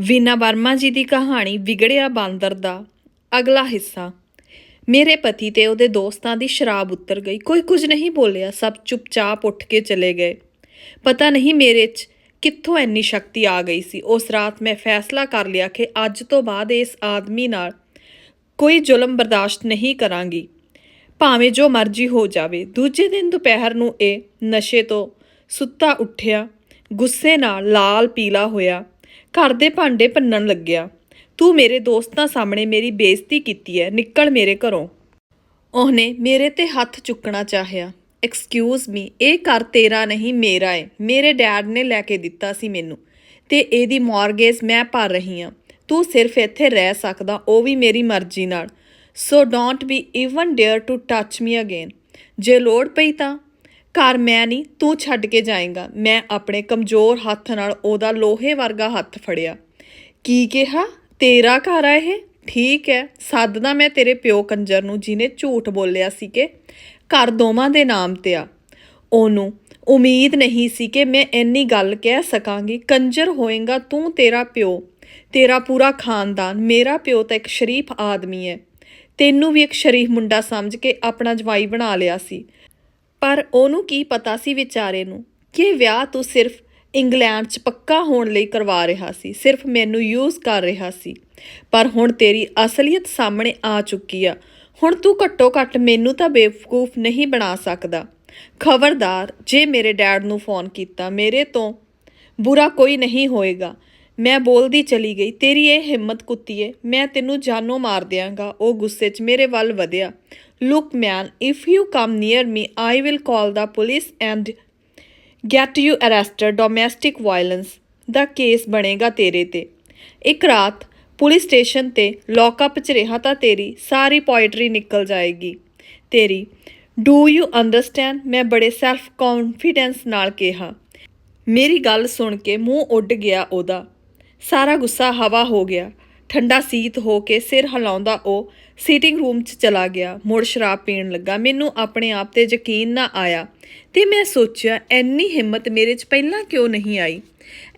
ਵੀਨਾ ਵਰਮਾ ਜੀ ਦੀ ਕਹਾਣੀ ਵਿਗੜਿਆ ਬਾਂਦਰ ਦਾ ਅਗਲਾ ਹਿੱਸਾ। ਮੇਰੇ ਪਤੀ ਤੇ ਉਹਦੇ ਦੋਸਤਾਂ ਦੀ ਸ਼ਰਾਬ ਉਤਰ ਗਈ। ਕੋਈ ਕੁਝ ਨਹੀਂ ਬੋਲਿਆ। ਸਭ ਚੁੱਪਚਾਪ ਉੱਠ ਕੇ ਚਲੇ ਗਏ। ਪਤਾ ਨਹੀਂ ਮੇਰੇ 'ਚ ਕਿੱਥੋਂ ਇੰਨੀ ਸ਼ਕਤੀ ਆ ਗਈ ਸੀ। ਉਸ ਰਾਤ ਮੈਂ ਫੈਸਲਾ ਕਰ ਲਿਆ ਕਿ ਅੱਜ ਤੋਂ ਬਾਅਦ ਇਸ ਆਦਮੀ ਨਾਲ ਕੋਈ ਜ਼ੁਲਮ ਬਰਦਾਸ਼ਤ ਨਹੀਂ ਕਰਾਂਗੀ। ਭਾਵੇਂ ਜੋ ਮਰਜ਼ੀ ਹੋ ਜਾਵੇ। ਦੂਜੇ ਦਿਨ ਦੁਪਹਿਰ ਨੂੰ ਇਹ ਨਸ਼ੇ ਤੋਂ ਸੁੱਤਾ ਉੱਠਿਆ। ਗੁੱਸੇ ਨਾਲ ਲਾਲ ਪੀਲਾ ਹੋਇਆ। ਘਰ ਦੇ ਭਾਂਡੇ ਭੰਨਣ ਲੱਗਿਆ। ਤੂੰ ਮੇਰੇ ਦੋਸਤਾਂ ਸਾਹਮਣੇ ਮੇਰੀ ਬੇਇੱਜ਼ਤੀ ਕੀਤੀ ਹੈ ਨਿਕਲ ਮੇਰੇ ਘਰੋਂ। ਉਹਨੇ ਮੇਰੇ ਤੇ ਹੱਥ ਚੁੱਕਣਾ ਚਾਹਿਆ। ਐਕਸਕਿਊਜ਼ ਮੀ ਇਹ ਘਰ ਤੇਰਾ ਨਹੀਂ, ਮੇਰਾ ਹੈ ਮੇਰੇ ਡੈਡ ਨੇ ਲੈ ਕੇ ਦਿੱਤਾ ਸੀ ਮੈਨੂੰ ਤੇ ਇਹਦੀ ਮਾਰਗੇਜ ਮੈਂ ਭਰ ਰਹੀ ਹਾਂ ਤੂੰ ਸਿਰਫ ਇੱਥੇ ਰਹਿ ਸਕਦਾ, ਉਹ ਵੀ ਮੇਰੀ ਮਰਜ਼ੀ ਨਾਲ। So don't be even dare to touch me again ਜੇ ਲੋੜ ਪਈ ਤਾਂ ਘਰ ਮੈਂ ਨਹੀਂ, ਤੂੰ ਛੱਡ ਕੇ ਜਾਏਗਾ। ਮੈਂ ਆਪਣੇ ਕਮਜ਼ੋਰ ਹੱਥ ਨਾਲ ਉਹਦਾ ਲੋਹੇ ਵਰਗਾ ਹੱਥ ਫੜਿਆ। ਕੀ ਕਿਹਾ? ਤੇਰਾ ਘਰ ਆ ਇਹ? ਠੀਕ ਹੈ ਸੱਦਦਾ ਮੈਂ ਤੇਰੇ ਪਿਓ ਕੰਜਰ ਨੂੰ ਜਿਹਨੇ ਝੂਠ ਬੋਲਿਆ ਸੀ ਕਿ ਘਰ ਦੋਵਾਂ ਦੇ ਨਾਮ ਤੇ ਆ। ਉਹਨੂੰ ਉਮੀਦ ਨਹੀਂ ਸੀ ਕਿ ਮੈਂ ਇੰਨੀ ਗੱਲ ਕਹਿ ਸਕਾਂਗੀ, ਕੰਜਰ ਹੋਏਗਾ ਤੂੰ ਤੇਰਾ ਪਿਓ। ਤੇਰਾ ਪੂਰਾ ਖਾਨਦਾਨ, ਮੇਰਾ ਪਿਓ ਤਾਂ ਇੱਕ ਸ਼ਰੀਫ ਆਦਮੀ ਹੈ। ਤੈਨੂੰ ਵੀ ਇੱਕ ਸ਼ਰੀਫ ਮੁੰਡਾ ਸਮਝ ਕੇ ਆਪਣਾ ਜਵਾਈ ਬਣਾ ਲਿਆ ਸੀ। ਪਰ ਉਹਨੂੰ ਕੀ ਪਤਾ ਸੀ ਵਿਚਾਰੇ ਨੂੰ ਕਿ ਵਿਆਹ ਤੂੰ ਸਿਰਫ ਇੰਗਲੈਂਡ 'ਚ ਪੱਕਾ ਹੋਣ ਲਈ ਕਰਵਾ ਰਿਹਾ ਸੀ, ਸਿਰਫ ਮੈਨੂੰ ਯੂਜ਼ ਕਰ ਰਿਹਾ ਸੀ। ਪਰ ਹੁਣ ਤੇਰੀ ਅਸਲੀਅਤ ਸਾਹਮਣੇ ਆ ਚੁੱਕੀ ਆ। ਹੁਣ ਤੂੰ ਘੱਟੋ ਘੱਟ ਮੈਨੂੰ ਤਾਂ ਬੇਵਕੂਫ ਨਹੀਂ ਬਣਾ ਸਕਦਾ। ਖਬਰਦਾਰ, ਜੇ ਮੇਰੇ ਡੈਡ ਨੂੰ ਫੋਨ ਕੀਤਾ, ਮੇਰੇ ਤੋਂ ਬੁਰਾ ਕੋਈ ਨਹੀਂ ਹੋਏਗਾ। ਮੈਂ ਬੋਲਦੀ ਚਲੀ ਗਈ, ਤੇਰੀ ਇਹ ਹਿੰਮਤ ਕੁੱਤੀਏ ਮੈਂ ਤੈਨੂੰ ਜਾਨੋਂ ਮਾਰ ਦਿਆਂਗਾ। ਉਹ ਗੁੱਸੇ 'ਚ ਮੇਰੇ ਵੱਲ ਵਧਿਆ। Look man if you come near me I will call the police and get you arrested domestic violence ਦਾ ਕੇਸ ਬਣੇਗਾ ਤੇਰੇ ਤੇ। ਇੱਕ ਰਾਤ ਪੁਲਿਸ ਸਟੇਸ਼ਨ ਤੇ ਲੌਕਅਪ 'ਚ ਰਿਹਾ ਤਾਂ ਤੇਰੀ ਸਾਰੀ ਪੋਇਟਰੀ ਨਿਕਲ ਜਾਏਗੀ। ਤੇਰੀ ਡੂ ਯੂ ਅੰਡਰਸਟੈਂਡ ਮੈਂ ਬੜੇ ਸੈਲਫ ਕੌਨਫੀਡੈਂਸ ਨਾਲ ਕਿਹਾ। ਮੇਰੀ ਗੱਲ ਸੁਣ ਕੇ ਮੂੰਹ ਉੱਡ ਗਿਆ ਉਹਦਾ। ਸਾਰਾ ਗੁੱਸਾ ਹਵਾ ਹੋ ਗਿਆ। ਠੰਡਾ ਸੀਤ ਹੋ ਕੇ ਸਿਰ ਹਿਲਾਉਂਦਾ ਉਹ ਸੀਟਿੰਗ ਰੂਮ 'ਚ ਚਲਾ ਗਿਆ। ਮੁੜ ਸ਼ਰਾਬ ਪੀਣ ਲੱਗਾ। ਮੈਨੂੰ ਆਪਣੇ ਆਪ ਤੇ ਯਕੀਨ ਨਾ ਆਇਆ ਤੇ ਮੈਂ ਸੋਚਿਆ ਐਨੀ ਹਿੰਮਤ ਮੇਰੇ 'ਚ ਪਹਿਲਾਂ ਕਿਉਂ ਨਹੀਂ ਆਈ?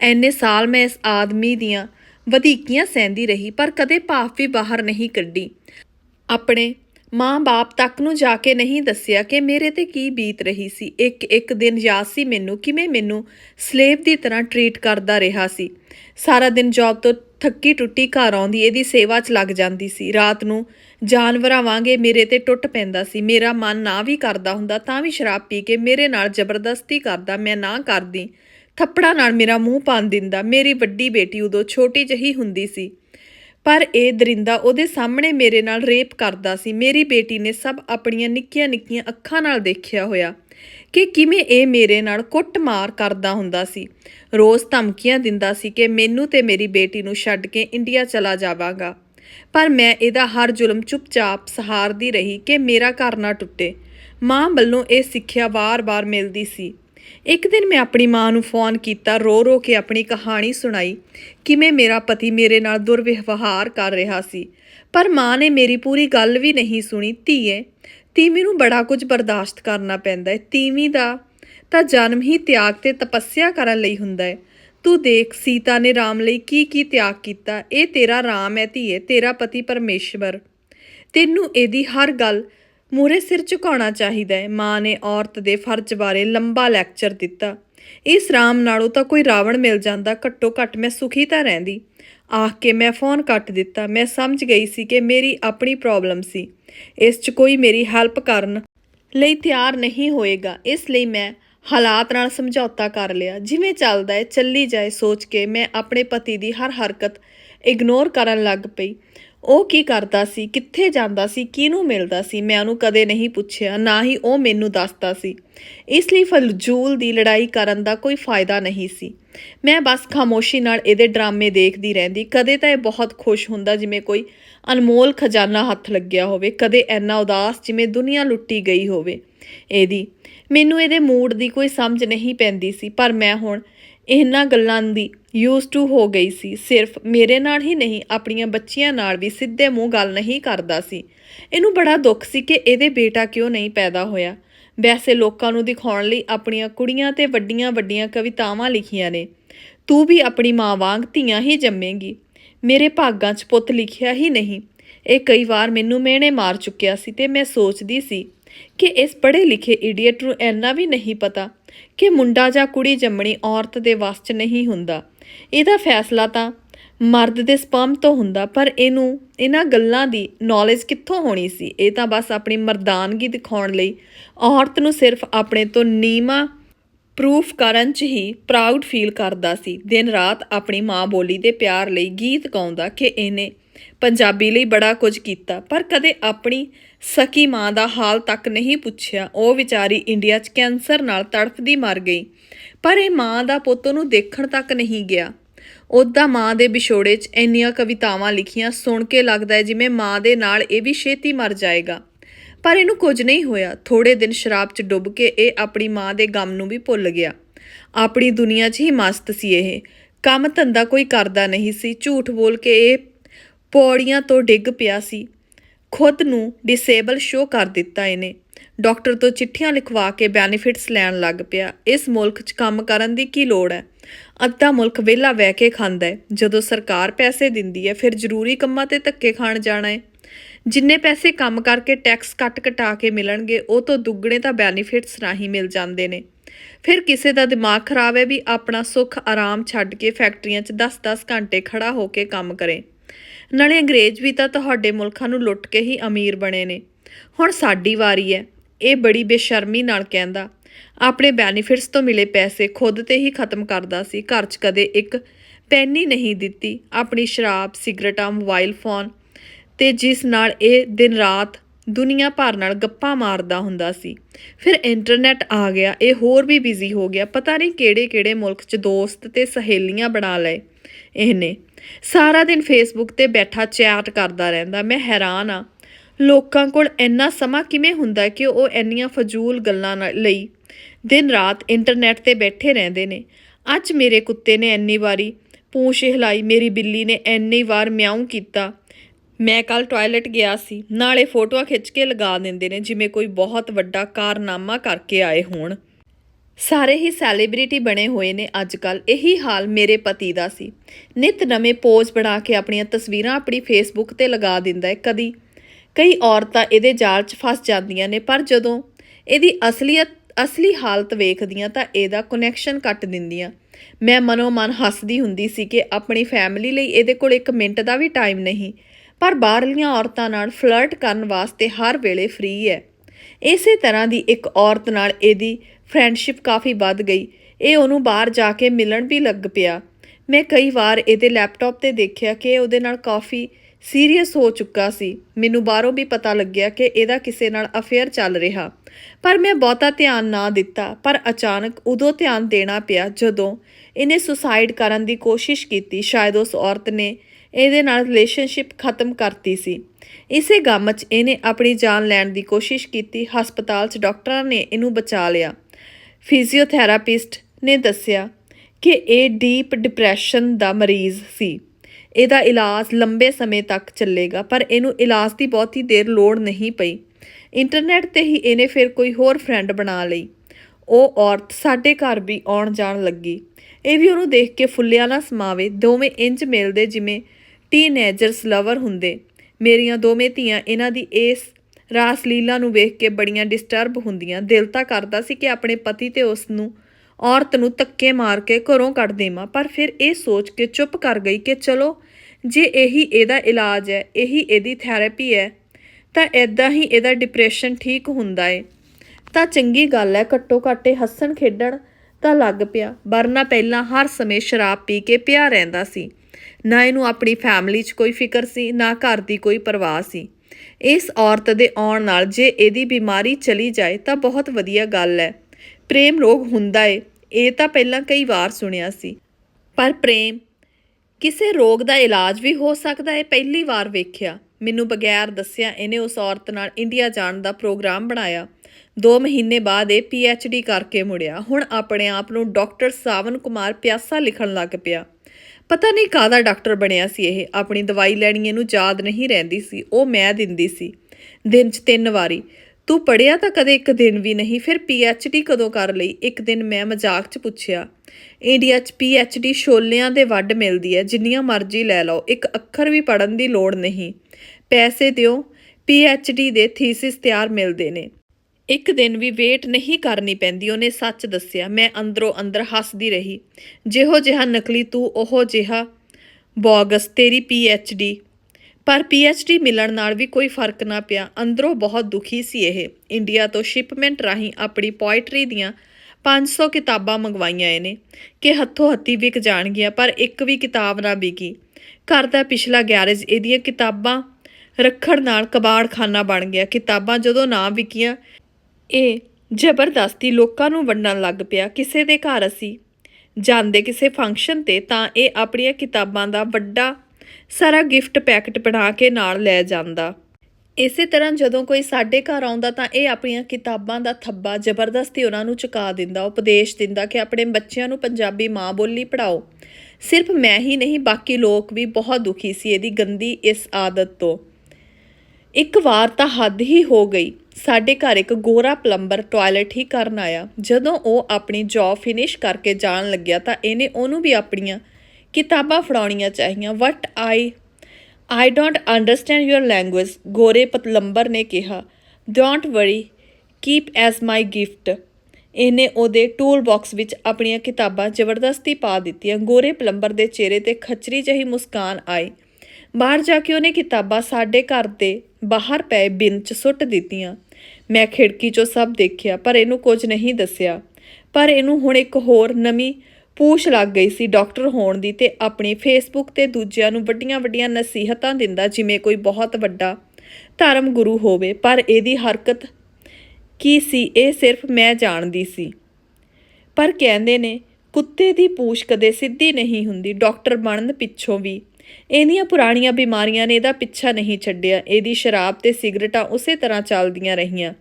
ਐਨੇ ਸਾਲ ਮੈਂ ਇਸ ਆਦਮੀ ਦੀਆਂ ਵਧੀਕੀਆਂ ਸਹਿੰਦੀ ਰਹੀ, ਪਰ ਕਦੇ ਭਾਫ ਵੀ ਬਾਹਰ ਨਹੀਂ ਕੱਢੀ। ਆਪਣੇ ਮਾਂ-ਬਾਪ ਤੱਕ ਨੂੰ ਜਾ ਕੇ ਨਹੀਂ ਦੱਸਿਆ ਕਿ ਮੇਰੇ ਤੇ ਕੀ ਬੀਤ ਰਹੀ ਸੀ। ਇੱਕ ਇੱਕ ਦਿਨ ਯਾਦ ਸੀ ਮੈਨੂੰ ਕਿਵੇਂ ਮੈਨੂੰ ਸਲੇਵ ਦੀ ਤਰ੍ਹਾਂ ਟਰੀਟ ਕਰਦਾ ਰਿਹਾ ਸੀ। ਸਾਰਾ ਦਿਨ ਜੌਬ ਤੋਂ ਥੱਕੀ ਟੁੱਟੀ ਘਰ ਆਉਂਦੀ, ਇਹਦੀ ਸੇਵਾ 'ਚ ਲੱਗ ਜਾਂਦੀ ਸੀ। ਰਾਤ ਨੂੰ ਜਾਨਵਰਾਂ ਵਾਂਗੇ ਮੇਰੇ ਤੇ ਟੁੱਟ ਪੈਂਦਾ ਸੀ। ਮੇਰਾ ਮਨ ਨਾ ਵੀ ਕਰਦਾ ਹੁੰਦਾ, ਤਾਂ ਵੀ ਸ਼ਰਾਬ ਪੀ ਕੇ ਮੇਰੇ ਨਾਲ ਜ਼ਬਰਦਸਤੀ ਕਰਦਾ, ਮੈਂ ਨਾ ਕਰਦੀ। ਥੱਪੜਾਂ ਨਾਲ ਮੇਰਾ ਮੂੰਹ ਪਾਣ ਦਿੰਦਾ। ਮੇਰੀ ਵੱਡੀ ਬੇਟੀ ਉਦੋਂ ਛੋਟੀ ਜਹੀ ਹੁੰਦੀ ਸੀ। ਪਰ ਇਹ ਦਰਿੰਦਾ ਉਹਦੇ ਸਾਹਮਣੇ ਮੇਰੇ ਨਾਲ ਰੇਪ ਕਰਦਾ ਸੀ। ਮੇਰੀ ਬੇਟੀ ਨੇ ਸਭ ਆਪਣੀਆਂ ਨਿੱਕੀਆਂ-ਨਿੱਕੀਆਂ ਅੱਖਾਂ ਨਾਲ ਦੇਖਿਆ ਹੋਇਆ। ਕਿ ਕਿਵੇਂ ਇਹ ਮੇਰੇ ਨਾਲ ਕੁੱਟਮਾਰ ਕਰਦਾ ਹੁੰਦਾ ਸੀ। ਰੋਜ਼ ਧਮਕੀਆਂ ਦਿੰਦਾ ਸੀ ਕਿ ਮੈਨੂੰ ਤੇ ਮੇਰੀ ਬੇਟੀ ਨੂੰ ਛੱਡ ਕੇ ਇੰਡੀਆ ਚਲਾ ਜਾਵਾਂਗਾ। ਪਰ ਮੈਂ ਇਹਦਾ ਹਰ ਜ਼ੁਲਮ ਚੁੱਪਚਾਪ ਸਹਾਰਦੀ ਰਹੀ ਕਿ ਮੇਰਾ ਘਰ ਨਾ ਟੁੱਟੇ। ਮਾਂ ਵੱਲੋਂ ਇਹ ਸਿੱਖਿਆ ਵਾਰ-ਵਾਰ ਮਿਲਦੀ ਸੀ। ਇੱਕ ਦਿਨ ਮੈਂ ਆਪਣੀ ਮਾਂ ਨੂੰ ਫੋਨ ਕੀਤਾ ਰੋ ਰੋ ਕੇ ਆਪਣੀ ਕਹਾਣੀ ਸੁਣਾਈ, ਕਿਵੇਂ ਮੇਰਾ ਪਤੀ ਮੇਰੇ ਨਾਲ ਦੁਰਵਿਵਹਾਰ ਕਰ ਰਿਹਾ ਸੀ। ਪਰ ਮਾਂ ਨੇ ਮੇਰੀ ਪੂਰੀ ਗੱਲ ਵੀ ਨਹੀਂ ਸੁਣੀ, ਧੀਏ ਤੀਵੀਂ ਨੂੰ ਬੜਾ ਕੁਝ ਬਰਦਾਸ਼ਤ ਕਰਨਾ ਪੈਂਦਾ ਹੈ। ਤੀਵੀਂ ਦਾ ਤਾਂ ਜਨਮ ਹੀ ਤਿਆਗ ਤੇ ਤਪੱਸਿਆ ਕਰਨ ਲਈ ਹੁੰਦਾ ਹੈ। ਤੂੰ ਦੇਖ, ਸੀਤਾ ਨੇ ਰਾਮ ਲਈ ਕੀ ਕੀ ਤਿਆਗ ਕੀਤਾ? ਇਹ ਤੇਰਾ ਰਾਮ ਹੈ ਧੀਏ, ਤੇਰਾ ਪਤੀ ਪਰਮੇਸ਼ਵਰ। ਤੈਨੂੰ ਇਹਦੀ ਹਰ ਗੱਲ ਮੂਰੇ ਸਿਰ ਝੁਕਾਉਣਾ ਚਾਹੀਦਾ ਹੈ। ਮਾਂ ਨੇ ਔਰਤ ਦੇ ਫਰਜ਼ ਬਾਰੇ ਲੰਬਾ ਲੈਕਚਰ ਦਿੱਤਾ। ਇਸ ਰਾਮ ਨਾਲੋਂ ਤਾਂ ਕੋਈ ਰਾਵਣ ਮਿਲ ਜਾਂਦਾ, ਘੱਟੋ ਘੱਟ ਮੈਂ ਸੁਖੀ ਤਾਂ ਰਹਿੰਦੀ। ਆਖ ਕੇ ਮੈਂ ਫੋਨ ਕੱਟ ਦਿੱਤਾ। ਮੈਂ ਸਮਝ ਗਈ ਸੀ ਕਿ ਮੇਰੀ ਆਪਣੀ ਪ੍ਰੋਬਲਮ ਸੀ। ਇਸ 'ਚ ਕੋਈ ਮੇਰੀ ਹੈਲਪ ਕਰਨ ਲਈ ਤਿਆਰ ਨਹੀਂ ਹੋਏਗਾ। ਇਸ ਲਈ ਮੈਂ ਹਾਲਾਤ ਨਾਲ ਸਮਝੌਤਾ ਕਰ ਲਿਆ। ਜਿਵੇਂ ਚੱਲਦਾ ਹੈ, ਚੱਲੀ ਜਾਏ ਸੋਚ ਕੇ ਮੈਂ ਆਪਣੇ ਪਤੀ ਦੀ ਹਰ ਹਰਕਤ ਇਗਨੋਰ ਕਰਨ ਲੱਗ ਪਈ। ਉਹ ਕੀ ਕਰਦਾ ਸੀ? ਕਿੱਥੇ ਜਾਂਦਾ ਸੀ? ਕਿਹਨੂੰ ਮਿਲਦਾ ਸੀ? ਮੈਂ ਉਹਨੂੰ ਕਦੇ ਨਹੀਂ ਪੁੱਛਿਆ, ਨਾ ਹੀ ਉਹ ਮੈਨੂੰ ਦੱਸਦਾ ਸੀ। ਇਸ ਲਈ ਫਲਜੂਲ ਦੀ ਲੜਾਈ ਕਰਨ ਦਾ ਕੋਈ ਫਾਇਦਾ ਨਹੀਂ ਸੀ। ਮੈਂ ਬਸ ਖਾਮੋਸ਼ੀ ਨਾਲ ਇਹਦੇ ਡਰਾਮੇ ਦੇਖਦੀ ਰਹਿੰਦੀ। ਕਦੇ ਤਾਂ ਇਹ ਬਹੁਤ ਖੁਸ਼ ਹੁੰਦਾ ਜਿਵੇਂ ਕੋਈ ਅਨਮੋਲ ਖਜ਼ਾਨਾ ਹੱਥ ਲੱਗਿਆ ਹੋਵੇ। ਕਦੇ ਐਨਾ ਉਦਾਸ ਜਿਵੇਂ ਦੁਨੀਆ ਲੁੱਟੀ ਗਈ ਹੋਵੇ। ਇਹਦੀ ਮੈਨੂੰ ਇਹਦੇ ਮੂਡ ਦੀ ਕੋਈ ਸਮਝ ਨਹੀਂ ਪੈਂਦੀ ਸੀ, ਪਰ ਮੈਂ ਹੁਣ ਇਹਨਾਂ ਗੱਲਾਂ ਦੀ ਯੂਜ਼ ਟੂ ਹੋ ਗਈ ਸੀ। ਸਿਰਫ ਮੇਰੇ ਨਾਲ ਹੀ ਨਹੀਂ, ਆਪਣੀਆਂ ਬੱਚੀਆਂ ਨਾਲ ਵੀ ਸਿੱਧੇ ਮੂੰਹ ਗੱਲ ਨਹੀਂ ਕਰਦਾ ਸੀ। ਇਹਨੂੰ ਬੜਾ ਦੁੱਖ ਸੀ ਕਿ ਇਹਦੇ ਬੇਟਾ ਕਿਉਂ ਨਹੀਂ ਪੈਦਾ ਹੋਇਆ। ਵੈਸੇ ਲੋਕਾਂ ਨੂੰ ਦਿਖਾਉਣ ਲਈ ਆਪਣੀਆਂ ਕੁੜੀਆਂ ਤੇ ਵੱਡੀਆਂ ਵੱਡੀਆਂ ਕਵਿਤਾਵਾਂ ਲਿਖੀਆਂ ਨੇ। ਤੂੰ ਵੀ ਆਪਣੀ ਮਾਂ ਵਾਂਗ ਧੀਆਂ ਹੀ ਜੰਮੇਂਗੀ। ਮੇਰੇ ਭਾਗਾਂ 'ਚ ਪੁੱਤ ਲਿਖਿਆ ਹੀ ਨਹੀਂ। ਇਹ ਕਈ ਵਾਰ ਮੈਨੂੰ ਮਿਹਣੇ ਮਾਰ ਚੁੱਕਿਆ ਸੀ ਤੇ ਮੈਂ ਸੋਚਦੀ ਸੀ ਕਿ ਇਸ ਪੜ੍ਹੇ ਲਿਖੇ ਇਡੀਅਟ ਨੂੰ ਇੰਨਾ ਵੀ ਨਹੀਂ ਪਤਾ ਕਿ ਮੁੰਡਾ ਜਾਂ ਕੁੜੀ ਜੰਮਣੀ ਔਰਤ ਦੇ ਵੱਸ 'ਚ ਨਹੀਂ ਹੁੰਦਾ। ਇਹਦਾ ਫੈਸਲਾ ਤਾਂ ਮਰਦ ਦੇ ਸਪਰਮ ਤੋਂ ਹੁੰਦਾ, ਪਰ ਇਹਨੂੰ ਇਹਨਾਂ ਗੱਲਾਂ ਦੀ ਨੌਲੇਜ ਕਿੱਥੋਂ ਹੋਣੀ ਸੀ? ਇਹ ਤਾਂ ਬਸ ਆਪਣੀ ਮਰਦਾਨਗੀ ਦਿਖਾਉਣ ਲਈ ਔਰਤ ਨੂੰ ਸਿਰਫ ਆਪਣੇ ਤੋਂ ਨੀਵਾਂ ਪ੍ਰੂਫ ਕਰਨ 'ਚ ਹੀ ਪ੍ਰਾਊਡ ਫੀਲ ਕਰਦਾ ਸੀ। ਦਿਨ ਰਾਤ ਆਪਣੀ ਮਾਂ ਬੋਲੀ ਦੇ ਪਿਆਰ ਲਈ ਗੀਤ ਗਾਉਂਦਾ ਕਿ ਇਹਨੇ ਪੰਜਾਬੀ ਲਈ ਬੜਾ ਕੁਝ ਕੀਤਾ, ਪਰ ਕਦੇ ਆਪਣੀ ਸਕੀ ਮਾਂ ਦਾ ਹਾਲ ਤੱਕ ਨਹੀਂ ਪੁੱਛਿਆ। ਉਹ ਵਿਚਾਰੀ ਇੰਡੀਆ 'ਚ ਕੈਂਸਰ ਨਾਲ ਤੜਫਦੀ ਮਰ ਗਈ, ਪਰ ਇਹ ਮਾਂ ਦਾ ਪੁੱਤ ਨੂੰ ਦੇਖਣ ਤੱਕ ਨਹੀਂ ਗਿਆ। ਉਹਦਾ ਮਾਂ ਦੇ ਵਿਛੋੜੇ 'ਚ ਇੰਨੀਆਂ ਕਵਿਤਾਵਾਂ ਲਿਖੀਆਂ, ਸੁਣ ਕੇ ਲੱਗਦਾ ਹੈ ਜਿਵੇਂ ਮਾਂ ਦੇ ਨਾਲ ਇਹ ਵੀ ਛੇਤੀ ਮਰ ਜਾਏਗਾ। ਪਰ ਇਹਨੂੰ ਕੁਝ ਨਹੀਂ ਹੋਇਆ। ਥੋੜੇ ਦਿਨ ਸ਼ਰਾਬ 'ਚ ਡੁੱਬ ਕੇ ਇਹ ਆਪਣੀ ਮਾਂ ਦੇ ਗਮ ਨੂੰ ਵੀ ਭੁੱਲ ਗਿਆ। ਆਪਣੀ ਦੁਨੀਆ 'ਚ ਹੀ ਮਸਤ ਸੀ ਇਹ। ਕੰਮ ਧੰਦਾ ਕੋਈ ਕਰਦਾ ਨਹੀਂ ਸੀ। ਝੂਠ ਬੋਲ ਕੇ ਇਹ ਪੌੜੀਆਂ ਤੋਂ ਡਿੱਗ ਪਿਆ ਸੀ। ਖੁਦ ਨੂੰ ਡਿਸੇਬਲ ਸ਼ੋ ਕਰ ਦਿੱਤਾ ਇਹਨੇ। ਡਾਕਟਰ ਤੋਂ ਚਿੱਠੀਆਂ ਲਿਖਵਾ ਕੇ ਬੈਨੀਫਿਟਸ ਲੈਣ ਲੱਗ ਪਿਆ। ਇਸ ਮੁਲਕ 'ਚ ਕੰਮ ਕਰਨ ਦੀ ਕੀ ਲੋੜ ਹੈ? ਅੱਧਾ ਮੁਲਕ ਵਿਹਲਾ ਬਹਿ ਕੇ ਖਾਂਦਾ ਹੈ। ਜਦੋਂ ਸਰਕਾਰ ਪੈਸੇ ਦਿੰਦੀ ਹੈ, ਫਿਰ ਜ਼ਰੂਰੀ ਕੰਮਾਂ ਤੇ ਧੱਕੇ ਖਾਣ ਜਾਣਾ ਹੈ। ਜਿੰਨੇ ਪੈਸੇ ਕੰਮ ਕਰਕੇ ਟੈਕਸ ਕੱਟ ਕਟਾ ਕੇ ਮਿਲਣਗੇ, ਉਹ ਤੋਂ ਦੁੱਗਣੇ ਤਾਂ ਬੈਨੀਫਿਟਸ ਰਾਹੀਂ ਮਿਲ ਜਾਂਦੇ ਨੇ। ਫਿਰ ਕਿਸੇ ਦਾ ਦਿਮਾਗ ਖਰਾਬ ਹੈ ਵੀ ਆਪਣਾ ਸੁੱਖ ਆਰਾਮ ਛੱਡ ਕੇ ਫੈਕਟਰੀਆਂ 'ਚ 10-10 ਘੰਟੇ ਖੜਾ ਹੋ ਕੇ ਕੰਮ ਕਰੇ। ਨਾਲੇ ਅੰਗਰੇਜ਼ ਵੀ ਤਾਂ ਤੁਹਾਡੇ ਮੁਲਕਾਂ ਨੂੰ ਲੁੱਟ ਕੇ ਹੀ ਅਮੀਰ ਬਣੇ ਨੇ। ਹੁਣ ਸਾਡੀ ਵਾਰੀ ਹੈ ਇਹ ਬੜੀ ਬੇਸ਼ਰਮੀ ਨਾਲ ਕਹਿੰਦਾ। ਆਪਣੇ ਬੈਨੀਫਿਟਸ ਤੋਂ ਮਿਲੇ ਪੈਸੇ ਖੁਦ ਤੇ ਹੀ ਖਤਮ ਕਰਦਾ ਸੀ। ਘਰ 'ਚ ਕਦੇ ਇੱਕ ਪੈਨੀ ਨਹੀਂ ਦਿੱਤੀ। ਆਪਣੀ ਸ਼ਰਾਬ, ਸਿਗਰਟਾਂ ਮੋਬਾਈਲ ਫੋਨ ਤੇ ਜਿਸ ਨਾਲ ਇਹ ਦਿਨ ਰਾਤ ਦੁਨੀਆ ਭਰ ਨਾਲ ਗੱਪਾਂ ਮਾਰਦਾ ਹੁੰਦਾ ਸੀ। ਫਿਰ ਇੰਟਰਨੈਟ ਆ ਗਿਆ। ਇਹ ਹੋਰ ਵੀ ਬਿਜ਼ੀ ਹੋ ਗਿਆ। ਪਤਾ ਨਹੀਂ ਕਿਹੜੇ-ਕਿਹੜੇ ਮੁਲਕ 'ਚ ਦੋਸਤ ਤੇ ਸਹੇਲੀਆਂ ਬਣਾ ਲਏ। ਇਹਨੇ। ਸਾਰਾ ਦਿਨ ਫੇਸਬੁੱਕ ਤੇ ਬੈਠਾ ਚੈਟ ਕਰਦਾ ਰਹਿੰਦਾ। ਮੈਂ ਹੈਰਾਨ ਆ। ਲੋਕਾਂ ਕੋਲ ਇੰਨਾ ਸਮਾਂ ਕਿਵੇਂ ਹੁੰਦਾ ਕਿ ਉਹ ਇੰਨੀਆਂ ਫਜ਼ੂਲ ਗੱਲਾਂ ਲਈ। ਦਿਨ ਰਾਤ ਇੰਟਰਨੈਟ ਤੇ ਬੈਠੇ ਰਹਿੰਦੇ ਨੇ। ਅੱਜ ਮੇਰੇ ਕੁੱਤੇ ਨੇ ਇੰਨੀ ਵਾਰੀ ਪੂੰਛ ਹਿਲਾਈ, ਮੇਰੀ ਬਿੱਲੀ ਨੇ ਇੰਨੀ ਵਾਰ ਮਿਆਉਂ ਕੀਤਾ। ਮੈਂ ਕੱਲ ਟਾਇਲਟ ਗਿਆ ਸੀ। ਨਾਲੇ ਫੋਟੋਆਂ ਖਿੱਚ ਕੇ ਲਗਾ ਦਿੰਦੇ ਨੇ, ਜਿਵੇਂ ਕੋਈ ਬਹੁਤ ਵੱਡਾ ਕਾਰਨਾਮਾ ਕਰਕੇ ਆਏ ਹੋਣ। ਸਾਰੇ ਹੀ ਸੈਲੀਬ੍ਰਿਟੀ ਬਣੇ ਹੋਏ ਨੇ ਅੱਜ ਕੱਲ ਇਹੀ ਹਾਲ ਮੇਰੇ ਪਤੀ ਦਾ ਸੀ। ਨਿਤ ਨਵੇਂ ਪੋਜ਼ ਬਣਾ ਕੇ ਆਪਣੀਆਂ ਤਸਵੀਰਾਂ ਆਪਣੀ ਫੇਸਬੁੱਕ ਤੇ ਲਗਾ ਦਿੰਦਾ ਹੈ ਕਦੀ। ਕਈ ਔਰਤਾਂ ਇਹਦੇ ਜਾਲ 'ਚ ਫਸ ਜਾਂਦੀਆਂ ਨੇ, ਪਰ ਜਦੋਂ ਇਹਦੀ ਅਸਲੀਅਤ, ਅਸਲੀ ਹਾਲਤ ਵੇਖਦੀਆਂ ਤਾਂ ਇਹਦਾ ਕਨੈਕਸ਼ਨ ਕੱਟ ਦਿੰਦੀਆਂ। ਮੈਂ ਮਨੋ ਮਨ ਹੱਸਦੀ ਹੁੰਦੀ ਸੀ ਕਿ ਆਪਣੀ ਫੈਮਿਲੀ ਲਈ ਇਹਦੇ ਕੋਲ ਇੱਕ ਮਿੰਟ ਦਾ ਵੀ ਟਾਈਮ ਨਹੀਂ, ਪਰ ਬਾਹਰਲੀਆਂ ਔਰਤਾਂ ਨਾਲ ਫਲਰਟ ਕਰਨ ਵਾਸਤੇ ਹਰ ਵੇਲੇ ਫ੍ਰੀ ਹੈ। ਇਸੇ ਤਰ੍ਹਾਂ ਦੀ ਇੱਕ ਔਰਤ ਨਾਲ ਇਹਦੀ ਫਰੈਂਡਸ਼ਿਪ ਕਾਫੀ ਵੱਧ ਗਈ। ਇਹ ਉਹਨੂੰ ਬਾਹਰ ਜਾ ਕੇ ਮਿਲਣ ਵੀ ਲੱਗ ਪਿਆ। ਮੈਂ ਕਈ ਵਾਰ ਇਹਦੇ ਲੈਪਟਾਪ ਤੇ ਦੇਖਿਆ ਕਿ ਇਹ ਉਹਦੇ ਨਾਲ ਕਾਫੀ ਸੀਰੀਅਸ ਹੋ ਚੁੱਕਾ ਸੀ। ਮੈਨੂੰ ਬਾਹਰੋਂ ਵੀ ਪਤਾ ਲੱਗਿਆ ਕਿ ਇਹਦਾ ਕਿਸੇ ਨਾਲ ਅਫੇਅਰ ਚੱਲ ਰਿਹਾ। ਪਰ ਮੈਂ ਬਹੁਤਾ ਧਿਆਨ ਨਾ ਦਿੱਤਾ, ਪਰ ਅਚਾਨਕ ਉਦੋਂ ਧਿਆਨ ਦੇਣਾ ਪਿਆ ਜਦੋਂ ਇਹਨੇ ਸੁਸਾਈਡ ਕਰਨ ਦੀ ਕੋਸ਼ਿਸ਼ ਕੀਤੀ। ਸ਼ਾਇਦ ਉਸ ਔਰਤ ਨੇ ਇਹਦੇ ਨਾਲ ਰਿਲੇਸ਼ਨਸ਼ਿਪ ਖਤਮ ਕਰਤੀ ਸੀ। ਇਸੇ ਗਮ 'ਚ ਇਹਨੇ ਆਪਣੀ ਜਾਨ ਲੈਣ ਦੀ ਕੋਸ਼ਿਸ਼ ਕੀਤੀ। ਹਸਪਤਾਲ 'ਚ ਡਾਕਟਰਾਂ ਨੇ ਇਹਨੂੰ ਬਚਾ ਲਿਆ। ਫਿਜ਼ੀਓਥੈਰਾਪਿਸਟ ਨੇ ਦੱਸਿਆ ਕਿ ਇਹ ਡੀਪ ਡਿਪਰੈਸ਼ਨ ਦਾ ਮਰੀਜ਼ ਸੀ। ਇਹਦਾ ਇਲਾਜ ਲੰਬੇ ਸਮੇਂ ਤੱਕ ਚੱਲੇਗਾ, ਪਰ ਇਹਨੂੰ ਇਲਾਜ ਦੀ ਬਹੁਤੀ ਦੇਰ ਲੋੜ ਨਹੀਂ ਪਈ। ਇੰਟਰਨੈਟ ਤੇ ਹੀ ਇਹਨੇ ਫਿਰ ਕੋਈ ਹੋਰ ਫਰੈਂਡ ਬਣਾ ਲਈ। ਉਹ ਔਰਤ ਸਾਡੇ ਘਰ ਵੀ ਆਉਣ ਜਾਣ ਲੱਗੀ। ਇਹ ਵੀ ਉਹਨੂੰ ਦੇਖ ਕੇ ਫੁੱਲਿਆ ਨਾ ਸਮਾਵੇ। ਦੋਵੇਂ ਇੰਜ ਮਿਲਦੇ ਜਿਵੇਂ ਟੀਨੇਜਰਸ ਲਵਰ ਹੁੰਦੇ। ਮੇਰੀਆਂ ਦੋਵੇਂ ਧੀਆਂ ਇਹਨਾਂ ਦੀ ਇਸ ਰਾਸ ਲੀਲਾ ਨੂੰ ਵੇਖ ਕੇ ਬੜੀਆਂ ਡਿਸਟਰਬ ਹੁੰਦੀਆਂ। ਦਿਲ ਤਾਂ ਕਰਦਾ ਸੀ ਕਿ ਆਪਣੇ ਪਤੀ ਤੇ ਉਸ ਨੂੰ, ਔਰਤ ਨੂੰ ਧੱਕੇ ਮਾਰ ਕੇ ਘਰੋਂ ਕੱਢ ਦੇਵਾਂ, ਪਰ ਫਿਰ ਇਹ ਸੋਚ ਕੇ ਚੁੱਪ ਕਰ ਗਈ ਕਿ ਚਲੋ, ਜੇ ਇਹੀ ਇਹਦਾ ਇਲਾਜ ਹੈ, ਇਹੀ ਇਹਦੀ ਥੈਰੇਪੀ ਹੈ, ਤਾਂ ਐਦਾਂ ਹੀ ਇਹਦਾ ਡਿਪਰੈਸ਼ਨ ਠੀਕ ਹੁੰਦਾ ਏ। ਤਾਂ ਚੰਗੀ ਗੱਲ ਹੈ, ਘੱਟੋ ਘੱਟੇ ਹੱਸਣ ਖੇਡਣ ਤਾਂ ਲੱਗ ਪਿਆ। ਵਰਨਾ ਪਹਿਲਾਂ ਹਰ ਸਮੇਂ ਸ਼ਰਾਬ ਪੀ ਕੇ ਪਿਆ ਰਹਿੰਦਾ ਸੀ। ਨਾ ਇਹਨੂੰ ਆਪਣੀ ਫੈਮਿਲੀ 'ਚ ਕੋਈ ਫਿਕਰ ਸੀ, ਨਾ ਘਰ ਦੀ ਕੋਈ ਪਰਵਾਹ ਸੀ। ਇਸ ਔਰਤ ਦੇ ਆਉਣ ਨਾਲ ਜੇ ਇਹਦੀ ਬਿਮਾਰੀ ਚਲੀ ਜਾਏ ਤਾਂ ਬਹੁਤ ਵਧੀਆ ਗੱਲ ਹੈ। ਪ੍ਰੇਮ ਰੋਗ ਹੁੰਦਾ ਏ, ਇਹ ਤਾਂ ਪਹਿਲਾਂ ਕਈ ਵਾਰ ਸੁਣਿਆ ਸੀ। ਪਰ ਪ੍ਰੇਮ, ਕਿਸੇ ਰੋਗ ਦਾ ਇਲਾਜ ਵੀ ਹੋ ਸਕਦਾ ਹੈ ਪਹਿਲੀ ਵਾਰ ਵੇਖਿਆ। ਮੈਨੂੰ ਬਗੈਰ ਦੱਸਿਆ ਇਹਨੇ ਉਸ ਔਰਤ ਨਾਲ ਇੰਡੀਆ ਜਾਣ ਦਾ ਪ੍ਰੋਗਰਾਮ ਬਣਾਇਆ। 2 ਮਹੀਨੇ ਬਾਅਦ ਇਹ ਡੀ ਕਰਕੇ ਮੁੜਿਆ। ਹੁਣ ਆਪਣੇ ਆਪ ਨੂੰ ਡਾਕਟਰ ਸਾਵਨ ਕੁਮਾਰ ਪਿਆਸਾ ਲਿਖਣ ਲੱਗ ਪਿਆ। ਪਤਾ ਨਹੀਂ ਕਾਹਦਾ ਡਾਕਟਰ ਬਣਿਆ ਸੀ ਇਹ। ਆਪਣੀ ਦਵਾਈ ਲੈਣੀ ਇਹਨੂੰ ਯਾਦ ਨਹੀਂ ਰਹਿੰਦੀ ਸੀ। ਉਹ ਮੈਂ ਦਿੰਦੀ ਸੀ। ਦਿਨ 'ਚ ਤਿੰਨ ਵਾਰੀ। ਤੂੰ ਪੜਿਆ ਤਾਂ ਕਦੇ ਇੱਕ ਦਿਨ ਵੀ ਨਹੀਂ, ਫਿਰ ਡੀ ਕਦੋਂ ਕਰ ਲਈ? ਇੱਕ ਦਿਨ ਮੈਂ ਮਜ਼ਾਕ 'ਚ ਪੁੱਛਿਆ। ਇੰਡੀਆ 'ਚ ਡੀ ਛੋਲਿਆਂ ਦੇ ਵੱਡ ਮਿਲਦੀ ਹੈ। ਜਿੰਨੀਆਂ ਮਰਜ਼ੀ ਲੈ ਲਓ। ਇੱਕ ਅੱਖਰ ਵੀ ਪੜਨ ਦੀ ਲੋੜ ਨਹੀਂ। ਪੈਸੇ ਦਿਓ। ਡੀ ਦੇ ਥੀਸਿਸ ਤਿਆਰ ਮਿਲਦੇ ਨੇ। ਇੱਕ ਦਿਨ ਵੀ ਵੇਟ ਨਹੀਂ ਕਰਨੀ ਪੈਂਦੀ। ਉਹਨੇ ਸੱਚ ਦੱਸਿਆ, ਮੈਂ ਅੰਦਰੋਂ ਅੰਦਰ ਹੱਸਦੀ ਰਹੀ। ਜਿਹੋ ਜਿਹਾ ਨਕਲੀ ਤੂੰ, ਉਹੋ ਜਿਹਾ ਬੌਗਸ, ਤੇਰੀ ਡੀ। ਪਰ ਡੀ ਮਿਲਣ ਨਾਲ ਵੀ ਕੋਈ ਫ਼ਰਕ ਨਾ ਪਿਆ। ਅੰਦਰੋਂ ਬਹੁਤ ਦੁਖੀ ਸੀ ਇਹ। ਇੰਡੀਆ ਤੋਂ ਸ਼ਿਪਮੈਂਟ ਰਾਹੀਂ ਆਪਣੀ ਪੋਇਟਰੀ ਦੀਆਂ 500 ਕਿਤਾਬਾਂ ਮੰਗਵਾਈਆਂ ਇਹਨੇ। ਕਿ ਹੱਥੋਂ ਹੱਥੀ ਵਿਕ ਜਾਣਗੀਆਂ, ਪਰ ਇੱਕ ਵੀ ਕਿਤਾਬ ਨਾ ਵਿਕੀ। ਘਰ ਦਾ ਪਿਛਲਾ ਗੈਰੇਜ ਇਹਦੀਆਂ ਕਿਤਾਬਾਂ ਰੱਖਣ ਨਾਲ ਕਬਾੜਖਾਨਾ ਬਣ ਗਿਆ। ਕਿਤਾਬਾਂ ਜਦੋਂ ਨਾ ਵਿਕੀਆਂ ਇਹ ਜ਼ਬਰਦਸਤੀ ਲੋਕਾਂ ਨੂੰ ਵੰਡਣ ਲੱਗ ਪਿਆ। ਕਿਸੇ ਦੇ ਘਰ ਅਸੀਂ ਜਾਂਦੇ ਕਿਸੇ ਫੰਕਸ਼ਨ ਤੇ ਤਾਂ ਇਹ ਆਪਣੀਆਂ ਕਿਤਾਬਾਂ ਦਾ ਵੱਡਾ ਸਾਰਾ ਗਿਫਟ ਪੈਕਟ ਬਣਾ ਕੇ ਨਾਲ ਲੈ ਜਾਂਦਾ। ਇਸੇ ਤਰ੍ਹਾਂ ਜਦੋਂ ਕੋਈ ਸਾਡੇ ਘਰ ਆਉਂਦਾ ਤਾਂ ਇਹ ਆਪਣੀਆਂ ਕਿਤਾਬਾਂ ਦਾ ਥੱਬਾ ਜ਼ਬਰਦਸਤੀ ਉਹਨਾਂ ਨੂੰ ਚੁਕਾ ਦਿੰਦਾ, ਉਪਦੇਸ਼ ਦਿੰਦਾ ਕਿ ਆਪਣੇ ਬੱਚਿਆਂ ਨੂੰ ਪੰਜਾਬੀ ਮਾਂ ਬੋਲੀ ਪੜਾਓ ਸਿਰਫ ਮੈਂ ਹੀ ਨਹੀਂ, ਬਾਕੀ ਲੋਕ ਵੀ ਬਹੁਤ ਦੁਖੀ ਸੀ ਇਹਦੀ ਗੰਦੀ ਇਸ ਆਦਤ ਤੋਂ। ਇੱਕ ਵਾਰ ਤਾਂ ਹੱਦ ਹੀ ਹੋ ਗਈ। ਸਾਡੇ ਘਰ ਇੱਕ ਗੋਰਾ ਪਲੰਬਰ ਟਾਇਲਟ ਹੀ ਕਰਨ ਆਇਆ। ਜਦੋਂ ਉਹ ਆਪਣੀ ਜੌਬ ਫਿਨਿਸ਼ ਕਰਕੇ ਜਾਣ ਲੱਗਿਆ ਤਾਂ ਇਹਨੇ ਉਹਨੂੰ ਵੀ ਆਪਣੀਆਂ ਕਿਤਾਬਾਂ ਫੜਾਉਣੀਆਂ ਚਾਹੀਆਂ। What I I don't understand your language ਗੋਰੇ ਪਲੰਬਰ ਨੇ ਕਿਹਾ। Don't worry keep as my gift ਇਹਨੇ ਉਹਦੇ ਟੂਲ ਬਾਕਸ ਵਿੱਚ ਆਪਣੀਆਂ ਕਿਤਾਬਾਂ ਜ਼ਬਰਦਸਤੀ ਪਾ ਦਿੱਤੀਆਂ। ਗੋਰੇ ਪਲੰਬਰ ਦੇ ਚਿਹਰੇ ਤੇ ਖਚਰੀ ਜਿਹੀ ਮੁਸਕਾਨ ਆਈ। ਬਾਹਰ ਜਾ ਕੇ ਉਹਨੇ ਕਿਤਾਬਾਂ ਸਾਡੇ ਘਰ ਦੇ ਬਾਹਰ ਪਏ ਬਿੰਦ ਚ ਸੁੱਟ ਦਿੱਤੀਆਂ। ਮੈਂ ਖਿੜਕੀ 'ਚੋਂ ਸਭ ਦੇਖਿਆ, ਪਰ ਇਹਨੂੰ ਕੁਝ ਨਹੀਂ ਦੱਸਿਆ। ਪਰ ਇਹਨੂੰ ਹੁਣ ਇੱਕ ਹੋਰ ਨਵੀਂ ਪੂਛ ਲੱਗ ਗਈ ਸੀ ਡਾਕਟਰ ਹੋਣ ਦੀ ਤੇ ਆਪਣੀ ਫੇਸਬੁੱਕ ਤੇ ਦੂਜਿਆਂ ਨੂੰ ਵੱਡੀਆਂ-ਵੱਡੀਆਂ ਨਸੀਹਤਾਂ ਦਿੰਦਾ, ਜਿਵੇਂ ਕੋਈ ਬਹੁਤ ਵੱਡਾ ਧਰਮ ਗੁਰੂ ਹੋਵੇ। ਪਰ ਇਹਦੀ ਹਰਕਤ ਕੀ ਸੀ, ਇਹ ਸਿਰਫ ਮੈਂ ਜਾਣਦੀ ਸੀ। ਪਰ ਕਹਿੰਦੇ ਨੇ, ਕੁੱਤੇ ਦੀ ਪੂਛ ਕਦੇ ਸਿੱਧੀ ਨਹੀਂ ਹੁੰਦੀ। ਡਾਕਟਰ ਬਣਨ ਪਿੱਛੋਂ ਵੀ ਇਹਦੀਆਂ ਪੁਰਾਣੀਆਂ ਬਿਮਾਰੀਆਂ ਨੇ ਇਹਦਾ ਪਿੱਛਾ ਨਹੀਂ ਛੱਡਿਆ। ਇਹਦੀ ਸ਼ਰਾਬ ਤੇ ਸਿਗਰਟਾਂ ਉਸੇ ਤਰ੍ਹਾਂ ਚੱਲਦੀਆਂ ਰਹੀਆਂ।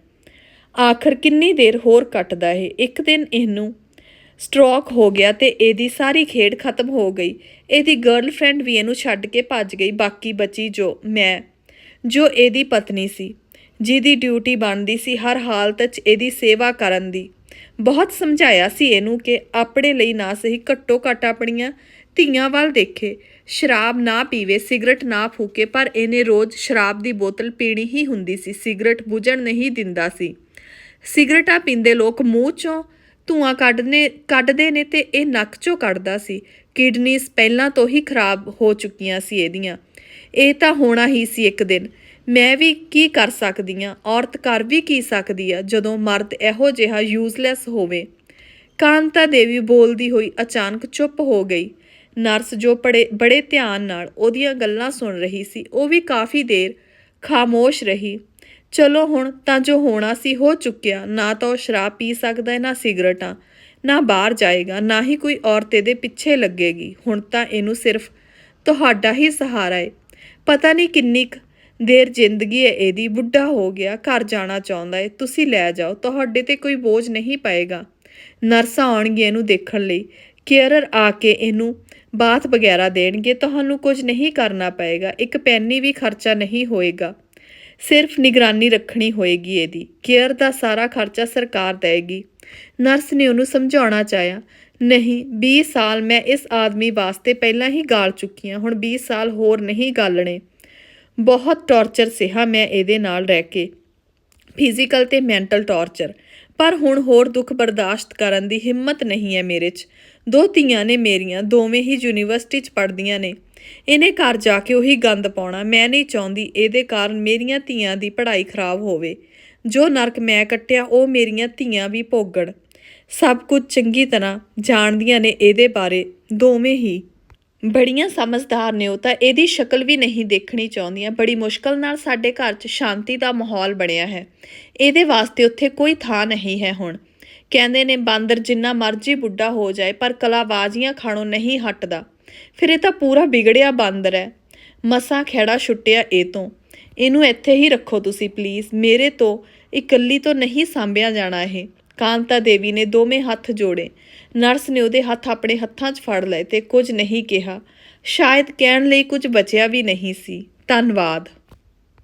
ਆਖਰ ਕਿੰਨੀ ਦੇਰ ਹੋਰ ਕੱਟਦਾ ਇਹ? ਇੱਕ ਦਿਨ ਇਹਨੂੰ ਸਟ੍ਰੋਕ ਹੋ ਗਿਆ ਤੇ ਇਹਦੀ ਸਾਰੀ ਖੇਡ ਖਤਮ ਹੋ ਗਈ। ਇਹਦੀ ਗਰਲਫ੍ਰੈਂਡ ਵੀ ਇਹਨੂੰ ਛੱਡ ਕੇ ਭੱਜ ਗਈ। ਬਾਕੀ ਬਚੀ ਜੋ ਮੈਂ, ਜੋ ਇਹਦੀ ਪਤਨੀ ਸੀ, ਜਿਹਦੀ ਡਿਊਟੀ ਬਣਦੀ ਸੀ ਹਰ ਹਾਲਤ 'ਚ ਇਹਦੀ ਸੇਵਾ ਕਰਨ ਦੀ। ਬਹੁਤ ਸਮਝਾਇਆ ਸੀ ਇਹਨੂੰ ਕਿ ਆਪਣੇ ਲਈ ਨਾ ਸਹੀ ਘੱਟੋ ਘੱਟ ਆਪਣੀਆਂ ਧੀਆਂ ਵੱਲ ਦੇਖੇ। ਸ਼ਰਾਬ ਨਾ ਪੀਵੇ, ਸਿਗਰਟ ਨਾ ਫੂਕੇ, ਪਰ ਇਹਨੇ ਰੋਜ਼ ਸ਼ਰਾਬ ਦੀ ਬੋਤਲ ਪੀਣੀ ਹੀ ਹੁੰਦੀ ਸੀ। ਸਿਗਰਟ ਬੁਝਣ ਨਹੀਂ ਦਿੰਦਾ ਸੀ। ਸਿਗਰਟਾਂ ਪੀਂਦੇ ਲੋਕ ਮੂੰਹ ਚੋਂ ਧੂਆਂ ਕੱਢਨੇ, ਕੱਢਦੇ ਨੇ ਤੇ ਇਹ ਨੱਕ ਚੋਂ ਕੱਢਦਾ ਸੀ। ਕਿਡਨੀਜ਼ ਪਹਿਲਾਂ ਤੋਂ ਹੀ ਖਰਾਬ ਹੋ ਚੁੱਕੀਆਂ ਸੀ ਇਹਦੀਆਂ। ਇਹ ਤਾਂ ਹੋਣਾ ਹੀ ਸੀ ਇੱਕ ਦਿਨ। ਮੈਂ ਵੀ ਕੀ ਕਰ ਸਕਦੀ ਆ ਔਰਤ ਕਰ ਵੀ ਕੀ ਸਕਦੀ ਆ ਜਦੋਂ ਮਰਦ ਇਹੋ ਜਿਹਾ ਯੂਜ਼ਲੈਸ ਹੋਵੇ? ਕਾਂਤਾ ਦੇਵੀ ਬੋਲਦੀ ਹੋਈ ਅਚਾਨਕ ਚੁੱਪ ਹੋ ਗਈ। ਨਰਸ ਜੋ ਬੜੇ ਬੜੇ ਧਿਆਨ ਨਾਲ ਉਹਦੀਆਂ ਗੱਲਾਂ ਸੁਣ ਰਹੀ ਸੀ, ਉਹ ਵੀ ਕਾਫੀ ਦੇਰ ਖਾਮੋਸ਼ ਰਹੀ। ਚਲੋ ਹੁਣ ਤਾਂ ਜੋ ਹੋਣਾ ਸੀ ਹੋ ਚੁੱਕਿਆ, ਨਾ ਤਾਂ ਉਹ ਸ਼ਰਾਬ ਪੀ ਸਕਦਾ ਹੈ ਨਾ ਸਿਗਰਟਾਂ, ਨਾ ਬਾਹਰ ਜਾਏਗਾ, ਨਾ ਹੀ ਕੋਈ ਔਰਤ ਇਹਦੇ ਪਿੱਛੇ ਲੱਗੇਗੀ। ਹੁਣ ਤਾਂ ਇਹਨੂੰ ਸਿਰਫ ਤੁਹਾਡਾ ਹੀ ਸਹਾਰਾ ਹੈ ਪਤਾ ਨਹੀਂ ਕਿੰਨੀ ਕੁ ਦੇਰ ਜ਼ਿੰਦਗੀ ਹੈ ਇਹਦੀ, ਬੁੱਢਾ ਹੋ ਗਿਆ, ਘਰ ਜਾਣਾ ਚਾਹੁੰਦਾ ਹੈ ਤੁਸੀਂ ਲੈ ਜਾਓ, ਤੁਹਾਡੇ ਤੇ ਕੋਈ ਬੋਝ ਨਹੀਂ ਪਏਗਾ। ਨਰਸਾਂ ਆਉਣਗੀਆਂ ਇਹਨੂੰ ਦੇਖਣ ਲਈ। ਕੇਅਰਰ ਆ ਕੇ ਇਹਨੂੰ ਬਾਥ ਵਗੈਰਾ ਦੇਣਗੇ, ਤੁਹਾਨੂੰ ਕੁਝ ਨਹੀਂ ਕਰਨਾ ਪਏਗਾ, ਇੱਕ ਪੈਨੀ ਵੀ ਖਰਚਾ ਨਹੀਂ ਹੋਏਗਾ। ਸਿਰਫ ਨਿਗਰਾਨੀ ਰੱਖਣੀ ਹੋਏਗੀ ਇਹਦੀ। ਕੇਅਰ ਦਾ ਸਾਰਾ ਖਰਚਾ ਸਰਕਾਰ ਦੇਏਗੀ। ਨਰਸ ਨੇ ਉਹਨੂੰ ਸਮਝਾਉਣਾ ਚਾਹਿਆ, ਨਹੀਂ 20 ਸਾਲ ਮੈਂ ਇਸ ਆਦਮੀ ਵਾਸਤੇ ਪਹਿਲਾਂ ਹੀ ਗਾਲ ਚੁੱਕੀ ਹਾਂ ਹੁਣ 20 ਸਾਲ ਹੋਰ ਨਹੀਂ ਗਾਲਣੇ। ਬਹੁਤ ਟੌਰਚਰ ਸਿਹਾ ਮੈਂ ਇਹਦੇ ਨਾਲ ਰਹਿ ਕੇ। ਫਿਜ਼ੀਕਲ ਤੇ ਮੈਂਟਲ ਟੌਰਚਰ। ਪਰ ਹੁਣ ਹੋਰ ਦੁੱਖ ਬਰਦਾਸ਼ਤ ਕਰਨ ਦੀ ਹਿੰਮਤ ਨਹੀਂ ਹੈ ਮੇਰੇ 'ਚ। ਦੋ ਧੀਆਂ ਨੇ ਮੇਰੀਆਂ, ਦੋਵੇਂ ਹੀ ਯੂਨੀਵਰਸਿਟੀ 'ਚ ਪੜ੍ਹਦੀਆਂ ਨੇ। ਇਹਨੇ ਘਰ ਜਾ ਕੇ ਉਹੀ ਗੰਦ ਪਾਉਣਾ, ਮੈਂ ਨਹੀਂ ਚਾਹੁੰਦੀ ਇਹਦੇ ਕਾਰਨ ਮੇਰੀਆਂ ਧੀਆਂ ਦੀ ਪੜ੍ਹਾਈ ਖਰਾਬ ਹੋਵੇ। ਜੋ ਨਰਕ ਮੈਂ ਕੱਟਿਆ, ਉਹ ਮੇਰੀਆਂ ਧੀਆਂ ਵੀ ਭੋਗਣ। ਸਭ ਕੁਝ ਚੰਗੀ ਤਰ੍ਹਾਂ ਜਾਣਦੀਆਂ ਨੇ ਇਹਦੇ ਬਾਰੇ, ਦੋਵੇਂ ਹੀ। ਬੜੀਆਂ ਸਮਝਦਾਰ ਨੇ ਉਹ ਤਾਂ, ਇਹਦੀ ਸ਼ਕਲ ਵੀ ਨਹੀਂ ਦੇਖਣੀ ਚਾਹੁੰਦੀਆਂ। ਬੜੀ ਮੁਸ਼ਕਲ ਨਾਲ ਸਾਡੇ ਘਰ 'ਚ ਸ਼ਾਂਤੀ ਦਾ ਮਾਹੌਲ ਬਣਿਆ ਹੈ। ਇਹਦੇ ਵਾਸਤੇ ਉੱਥੇ ਕੋਈ ਥਾਂ ਨਹੀਂ ਹੈ ਹੁਣ। ਕਹਿੰਦੇ ਨੇ, ਬਾਂਦਰ ਜਿੰਨਾ ਮਰਜ਼ੀ ਬੁੱਢਾ ਹੋ ਜਾਏ, ਪਰ ਕਲਾਬਾਜ਼ੀਆਂ ਖਾਣੋਂ ਨਹੀਂ ਹਟਦਾ। ਫਿਰ ਇਹ ਤਾਂ ਪੂਰਾ ਵਿਗੜਿਆ ਬਾਂਦਰ ਹੈ। ਮਸਾ ਖੇੜਾ ਛੁੱਟਿਆ ਇਹ ਤੋਂ। ਇਹਨੂੰ ਇੱਥੇ ਹੀ ਰੱਖੋ ਤੁਸੀਂ, ਪਲੀਜ਼। ਮੇਰੇ ਤੋਂ ਇਕੱਲੀ ਤੋਂ ਨਹੀਂ ਸਾਂਭਿਆ ਜਾਣਾ ਇਹ। ਕਾਂਤਾ ਦੇਵੀ ਨੇ ਦੋਵੇਂ ਹੱਥ ਜੋੜੇ। ਨਰਸ ਨੇ ਉਹਦੇ ਹੱਥ ਆਪਣੇ ਹੱਥਾਂ 'ਚ ਫੜ ਲਏ ਤੇ ਕੁਝ ਨਹੀਂ ਕਿਹਾ। ਸ਼ਾਇਦ ਕਹਿਣ ਲਈ ਕੁਝ ਬਚਿਆ ਵੀ ਨਹੀਂ ਸੀ। ਧੰਨਵਾਦ।